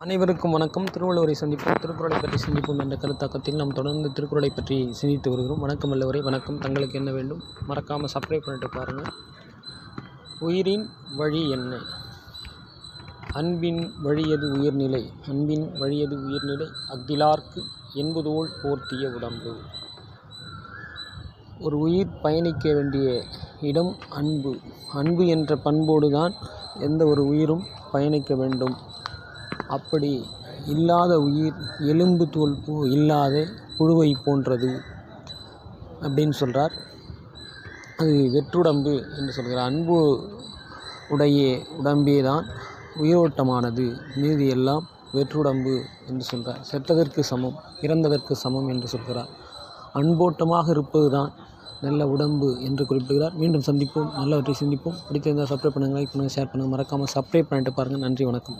அனைவருக்கும் வணக்கம். திருவள்ளுவரை சந்திப்போம் திருக்குறளை பற்றி சிந்திப்போம் என்ற கருத்தாக்கத்தில் நாம் தொடர்ந்து திருக்குறளை பற்றி சிந்தித்து வருகிறோம். வணக்கம் அல்லவரை வணக்கம். தங்களுக்கு என்ன வேண்டும்? மறக்காமல் சப்ஸ்கிரைப் பண்ணிட்டு பாருங்கள் உயிரின் வழி என்ன? அன்பின் வழியது உயிர்நிலை. அன்பின் வழியது உயிர்நிலை. அஃதிலார்க்கு என்பதோல் போர்த்திய உடம்பு. ஒரு உயிர் பயணிக்க வேண்டிய இடம் அன்பு. அன்பு என்ற பண்போடு தான் எந்த ஒரு உயிரும் பயணிக்க வேண்டும். அப்படி இல்லாத உயிர் எலும்பு தோல் பூ இல்லாத புழுவை போன்றது அப்படின்னு சொல்கிறார் அது வெற்றுடம்பு என்று சொல்கிறார் அன்பு உடைய உடம்பே தான் உயிரோட்டமானது. மீதி எல்லாம் வெற்றுடம்பு என்று சொல்கிறார் செத்ததற்கு சமம் இறந்ததற்கு சமம் என்று சொல்கிறார். அன்போட்டமாக இருப்பது தான் நல்ல உடம்பு என்று குறிப்பிடுகிறார். மீண்டும் சந்திப்போம். நல்லவற்றை சிந்திப்போம். பிடித்திருந்தால் சப்ஸ்கிரைப் பண்ணுங்கள் லைக் பண்ணுங்கள் ஷேர் பண்ணுங்கள் மறக்காமல் சப்ஸ்கிரைப் பண்ணிட்டு பாருங்கள் நன்றி வணக்கம்.